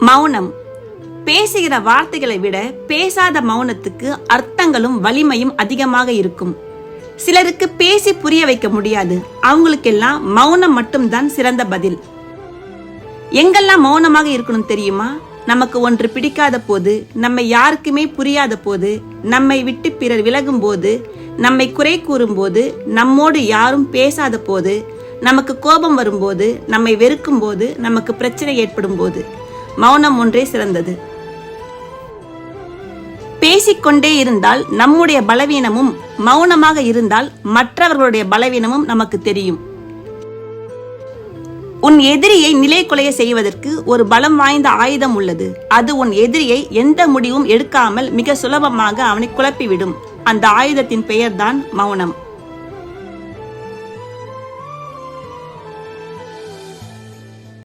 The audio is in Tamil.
மௌனம். பேசுகிற வார்த்தைகளை விட பேசாத மௌனத்துக்கு அர்த்தங்களும் வலிமையும் அதிகமாக இருக்கும். சிலருக்கு பேசி புரிய வைக்க முடியாது. அவங்களுக்கெல்லாம் மௌனம் மட்டும்தான் சிறந்த பதில். எங்கெல்லாம் மௌனமாக இருக்கணும் தெரியுமா? நமக்கு ஒன்று பிடிக்காத போது நம்மை யாருக்குமே புரியாத போது நம்மை விட்டு பிறர் விலகும் போது நம்மை குறை கூறும்போது நம்மோடு யாரும் பேசாத போது நமக்கு கோபம் வரும்போது நம்மை வெறுக்கும் போது நமக்கு பிரச்சனை ஏற்படும் போது. மௌனம் ஒன்றே சிறந்தது. பேசிக்கொண்டே இருந்தால் நம்முடைய பலவீனமும் மௌனமாக இருந்தால் மற்றவர்களுடைய பலவீனமும் நமக்கு தெரியும். உன் எதிரியை நிலை குலைய செய்வதற்கு ஒரு பலம் வாய்ந்த ஆயுதம் உள்ளது. அது உன் எதிரியை எந்த முடிவும் எடுக்காமல் மிக சுலபமாக அவனை குழப்பிவிடும். அந்த ஆயுதத்தின் பெயர்தான் மௌனம்.